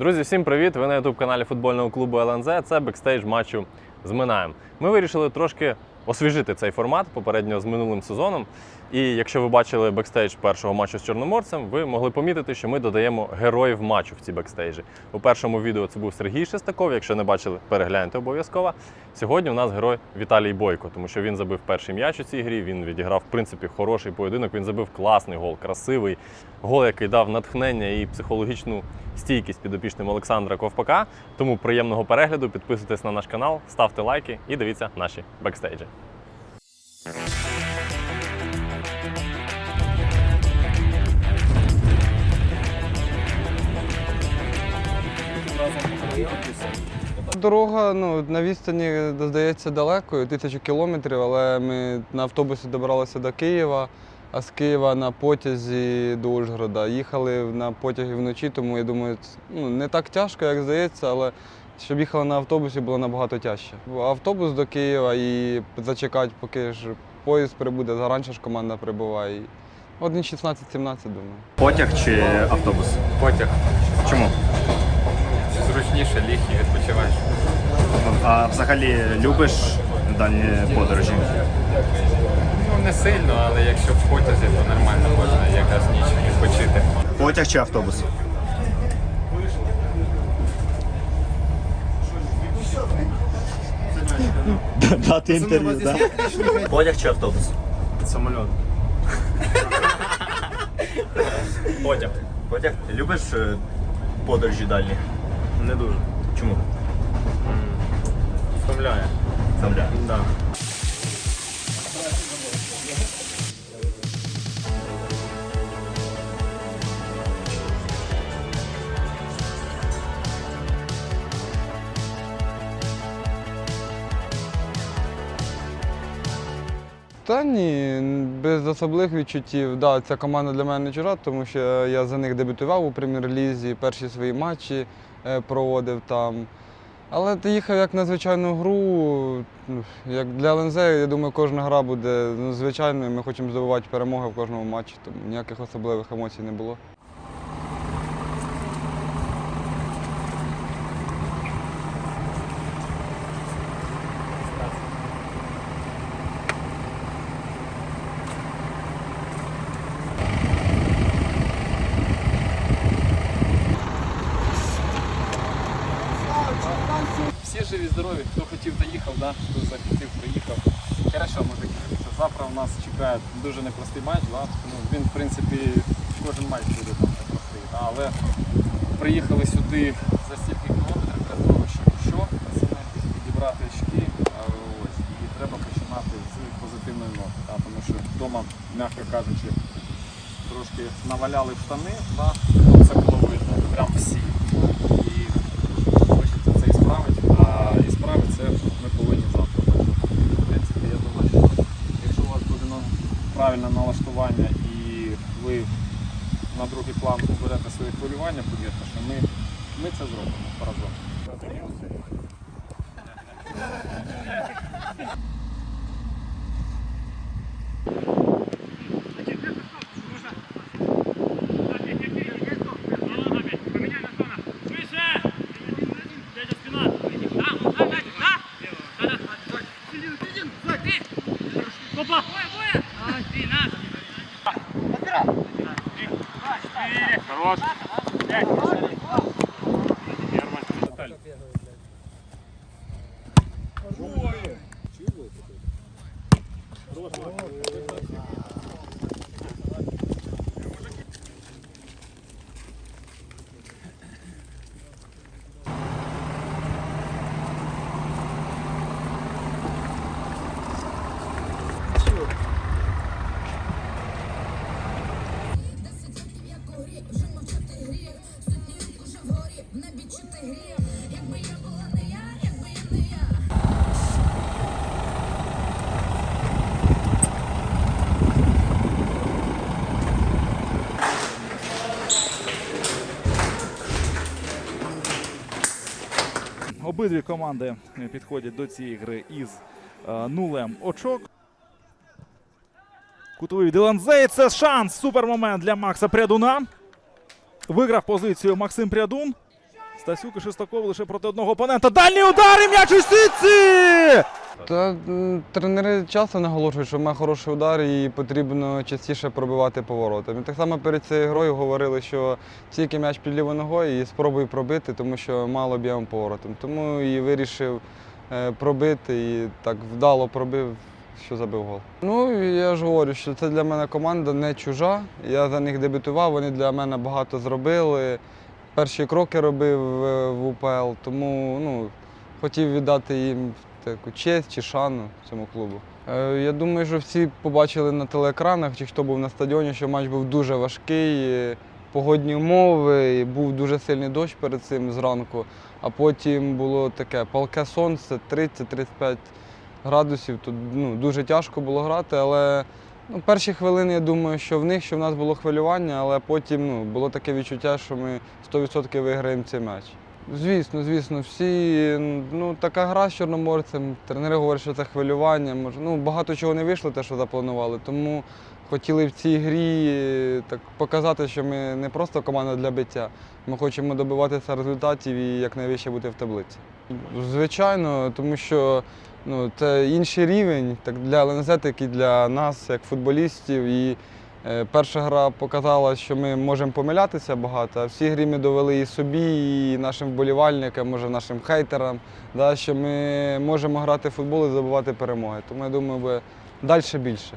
Друзі, всім привіт! Ви на ютуб-каналі футбольного клубу ЛНЗ. Це бекстейдж матчу з Минаєм. Ми вирішили трошки освіжити цей формат попередньо з минулим сезоном. І якщо ви бачили бекстейдж першого матчу з Чорноморцем, ви могли помітити, що ми додаємо героїв матчу в ці бекстейджі. У першому відео це був Сергій Шестаков. Якщо не бачили, перегляньте обов'язково. Сьогодні у нас герой Віталій Бойко, тому що він забив перший м'яч у цій грі. Він відіграв в принципі хороший поєдинок. Він забив класний гол, красивий гол, який дав натхнення і психологічну стійкість підопічним Олександра Ковпака. Тому приємного перегляду, підписуйтесь на наш канал, ставте лайки і дивіться наші бекстейджі. Дорога ну, на відстані здається далекою, тисячу кілометрів, але ми на автобусі добиралися до Києва, а з Києва на потязі до Ужгорода. Їхали на потягі вночі, тому я думаю, ну, не так тяжко, як здається, але щоб їхали на автобусі, було набагато тяжче. Автобус до Києва і зачекати, поки ж поїзд прибуде, зараніше ж команда прибуває. Одні 16-17, думаю. Потяг чи автобус? Потяг. Чому? Зручніше ліг і відпочиваєш. А взагалі любиш дальні подорожі? Ну не сильно, але якщо в потязі, то нормально можна якраз ніч відпочити. Потяг чи автобус? Дати інтерв'ю, так? Потяг чи автобус? Самольот. Потяг. Потяг. Любиш е, подорожі дальні? Не дуже. Чому? Втомляє. Земля. Да. Та ні, без особливих відчуттів. Да, ця команда для мене не чужа, тому що я за них дебютував у прем'єр-лізі, перші свої матчі е, проводив там. Але ти їхав як на звичайну гру. ну, Як для ЛНЗ, я думаю, кожна гра буде ну, звичайною. Ми хочемо здобувати перемоги в кожному матчі, тому ніяких особливих емоцій не було. Всі живі, здорові, хто хотів, доїхав, да? хто захотів, приїхав. Хорошо, мужики. Завтра у нас чекає дуже непростий матч, да? ну, він, в принципі, кожен матч буде там непростий. Да? Але приїхали сюди за стільки кілометрів для того, щоб що? Підібрати очки. Ось, і треба починати з позитивної ноти. Да? Тому що вдома, м'яко кажучи, трошки наваляли штани, да? це було видно, прям всі. І хочеться це і справити, а і справити це ми повинні завтра. В принципі, я думаю, що якщо у вас буде на- правильне налаштування і ви на другий план уберете свої хвилювання, повірте, що ми, ми це зробимо разом. Обидві команди підходять до цієї гри із е, нулем очок. Кутовий Диланзей. Це шанс. Супермомент для Макса Прядуна. Виграв позицію Максим Прядун. Стасюк і Шестаков лише проти одного опонента. Дальній удар і м'яч у сітці! Та тренери часто наголошують, що має хороший удар і потрібно частіше пробивати поворотами. Так само перед цією грою говорили, що тільки м'яч під лівою ногою і спробуй пробити, тому що мало б'ємо поворотом. Тому і вирішив е, пробити і так вдало пробив, що забив гол. Ну я ж говорю, що це для мене команда не чужа. Я за них дебютував, вони для мене багато зробили. Перші кроки робив е, в УПЛ, тому ну, хотів віддати їм таку честь чи шану цьому клубу. Е, Я думаю, що всі побачили на телеекранах, чи хто був на стадіоні, що матч був дуже важкий, погодні умови, і був дуже сильний дощ перед цим зранку, а потім було таке палке сонце, 30-35 градусів. Тут ну, дуже тяжко було грати, але ну, перші хвилини, я думаю, що в них, що в нас було хвилювання, але потім ну, було таке відчуття, що ми 100% виграємо цей матч. Звісно, звісно, всі ну така гра з чорноморцем. Тренери говорять, що це хвилювання. Може, ну багато чого не вийшло, те, що запланували. Тому хотіли в цій грі е, так показати, що ми не просто команда для биття. Ми хочемо добиватися результатів і якнайвище бути в таблиці. Звичайно, тому що ну, це інший рівень так для ЛНЗ, так і для нас, як футболістів. І Перша гра показала, що ми можемо помилятися багато, а всі грі ми довели і собі, і нашим вболівальникам, може нашим хейтерам, да, що ми можемо грати в футбол і забувати перемоги. Тому я думаю, далі більше.